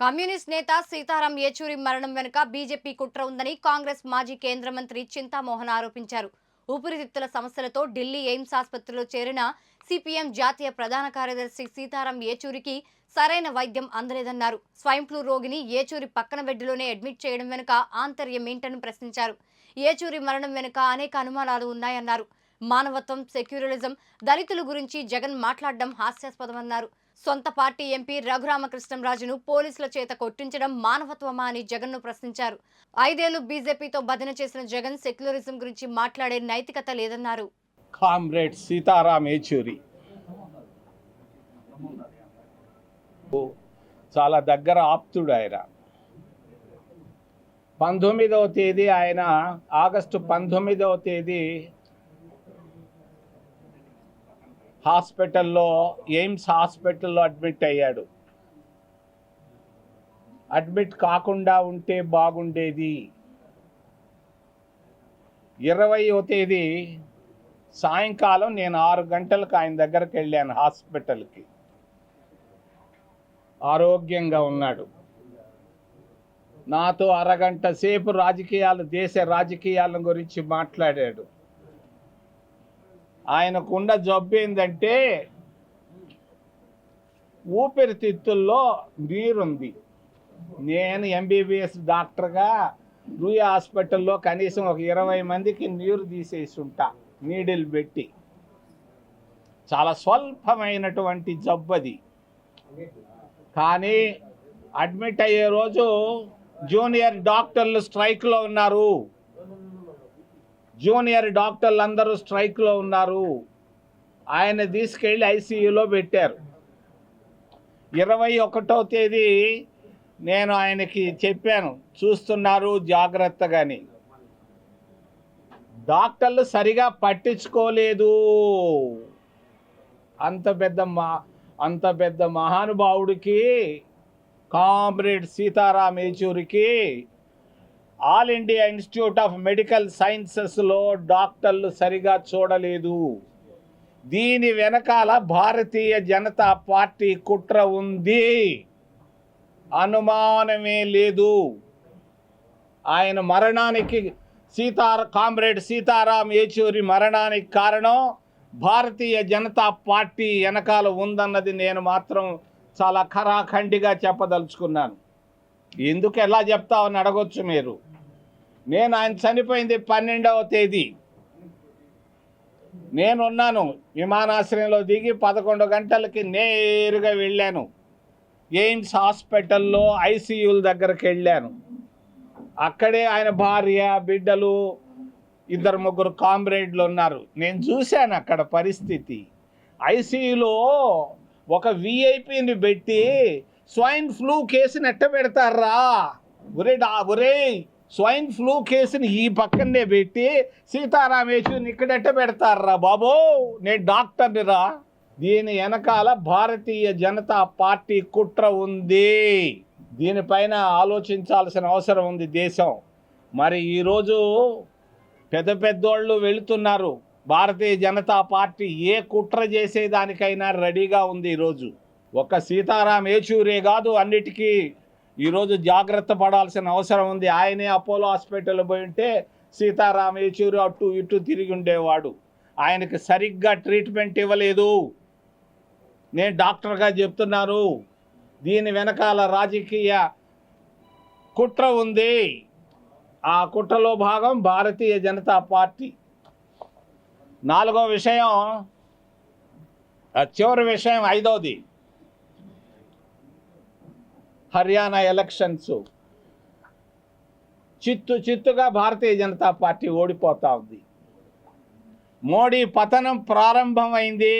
Communist నేత సీతారాం యేచూరి మరణం వెనుక బీజేపీ కుట్ర ఉందని కాంగ్రెస్ మాజీ కేంద్ర మంత్రి చింతామోహన్ ఆరోపించారు. ఊపిరితిత్తుల సమస్యలతో ఢిల్లీ ఎయిమ్స్ ఆసుపత్రిలో చేరిన సిపిఎం జాతీయ ప్రధాన కార్యదర్శి సీతారాం యేచూరికి సరైన వైద్యం అందలేదన్నారు. స్వైన్ ఫ్లూ రోగిని ఏచూరి పక్కన బెడ్లోనే అడ్మిట్ చేయడం వెనుక ఆంతర్యం ఏంటని ప్రశ్నించారు. ఏచూరి మరణం వెనుక అనేక అనుమానాలు ఉన్నాయన్నారు. మానవత్వం సెక్యులరిజం దళితుల గురించి జగన్ మాట్లాడడం హాస్యాస్పదమన్నారు. సొంత పార్టీ ఎంపీ రఘురామకృష్ణంరాజును పోలీసుల చేత కొట్టించడం మానవత్వమా అని జగన్ను ప్రశ్నించారు. ఐదేళ్ళు బీజేపీతో బదిన చేసిన జగన్ సెక్యులరిజం గురించి మాట్లాడే నైతికత లేదన్నారు. కామ్రేడ్ సీతారాం ఏచూరి చాలా దగ్గర ఆప్తుడు ఆయన. పంతొమ్మిదవ తేదీ ఆయన ఆగస్టు పంతొమ్మిదవ తేదీ హాస్పిటల్లో ఎయిమ్స్ హాస్పిటల్లో అడ్మిట్ అయ్యాడు. అడ్మిట్ కాకుండా ఉంటే బాగుండేది. ఇరవయో తేదీ సాయంకాలం నేను ఆరు గంటలకు ఆయన దగ్గరికి వెళ్ళాను హాస్పిటల్కి. ఆరోగ్యంగా ఉన్నాడు. నాతో అరగంట సేపు రాజకీయాలు దేశ రాజకీయాల గురించి మాట్లాడాడు. ఆయనకున్న జబ్బు ఏంటంటే ఊపిరితిత్తుల్లో నీరుంది. నేను ఎంబీబీఎస్ డాక్టర్గా రూయ హాస్పిటల్లో కనీసం ఒక ఇరవై మందికి నీరు తీసేసి ఉంటా నీడిల్ పెట్టి. చాలా స్వల్పమైనటువంటి జబ్బు అది కానీ అడ్మిట్ అయ్యే రోజు జూనియర్ డాక్టర్లు స్ట్రైక్లో ఉన్నారు. జూనియర్ డాక్టర్లు అందరూ స్ట్రైక్లో ఉన్నారు. ఆయన తీసుకెళ్ళి ఐసీయూలో పెట్టారు. ఇరవై ఒకటో తేదీ నేను ఆయనకి చెప్పాను చూస్తున్నారు జాగ్రత్తగాని. డాక్టర్లు సరిగా పట్టించుకోలేదు. అంత పెద్ద మా అంత పెద్ద మహానుభావుడికి comrade Sitaram యేచూరికి all India institute of medical సైన్సెస్లో డాక్టర్లు సరిగా చూడలేదు. దీని వెనకాల భారతీయ జనతా పార్టీ కుట్ర ఉంది. అనుమానమే లేదు. ఆయన మరణానికి సీతార కామ్రేడ్ సీతారాం ఏచూరి మరణానికి కారణం భారతీయ జనతా పార్టీ వెనకాల ఉందన్నది నేను మాత్రం చాలా ఖరాఖండిగా చెప్పదలుచుకున్నాను. ఎందుకు ఎలా చెప్తావని అడగొచ్చు మీరు. నేను ఆయన చనిపోయింది పన్నెండవ తేదీ. నేనున్నాను విమానాశ్రయంలో దిగి పదకొండు గంటలకి నేరుగా వెళ్ళాను. ఎయిమ్స్ హాస్పిటల్లో ఐసీయూల దగ్గరికి వెళ్ళాను. అక్కడే ఆయన భార్య బిడ్డలు ఇద్దరు ముగ్గురు కామ్రేడ్లు ఉన్నారు. నేను చూశాను అక్కడ పరిస్థితి. ఐసీయూలో ఒక విఐపిని పెట్టి స్వైన్ ఫ్లూ కేసుని ఎట్ట పెడతారా? ఒరే డా ఒరే స్వైన్ ఫ్లూ కేసుని ఈ పక్కనే పెట్టి సీతారామేశ్వరిని ఇక్కడ ఎట్ట పెడతారా బాబో? నేను డాక్టర్ని రా. దీని వెనకాల భారతీయ జనతా పార్టీ కుట్ర ఉంది. దీనిపైన ఆలోచించాల్సిన అవసరం ఉంది దేశం. మరి ఈరోజు పెద్ద పెద్దోళ్ళు వెళుతున్నారు. భారతీయ జనతా పార్టీ ఏ కుట్ర చేసేదానికైనా రెడీగా ఉంది ఈరోజు ఒక సీతారాం ఏచూరే కాదు అన్నిటికీ ఈరోజు జాగ్రత్త పడాల్సిన అవసరం ఉంది. ఆయనే అపోలో హాస్పిటల్ పోయి ఉంటే సీతారాం ఏచూరి అటు ఇటు తిరిగి ఉండేవాడు. ఆయనకి సరిగ్గా ట్రీట్మెంట్ ఇవ్వలేదు. నేను డాక్టర్గా చెప్తున్నాను దీని వెనకాల రాజకీయ కుట్ర ఉంది. ఆ కుట్రలో భాగం భారతీయ జనతా పార్టీ. నాలుగో విషయం చివరి విషయం ఐదోది. హర్యానా ఎలక్షన్స్. చిత్తు చిత్తుగా భారతీయ జనతా పార్టీ ఓడిపోతా ఉంది. మోడీ పతనం ప్రారంభమైంది.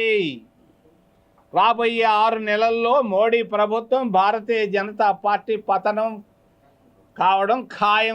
రాబోయే ఆరు నెలల్లో మోడీ ప్రభుత్వం భారతీయ జనతా పార్టీ పతనం కావడం ఖాయం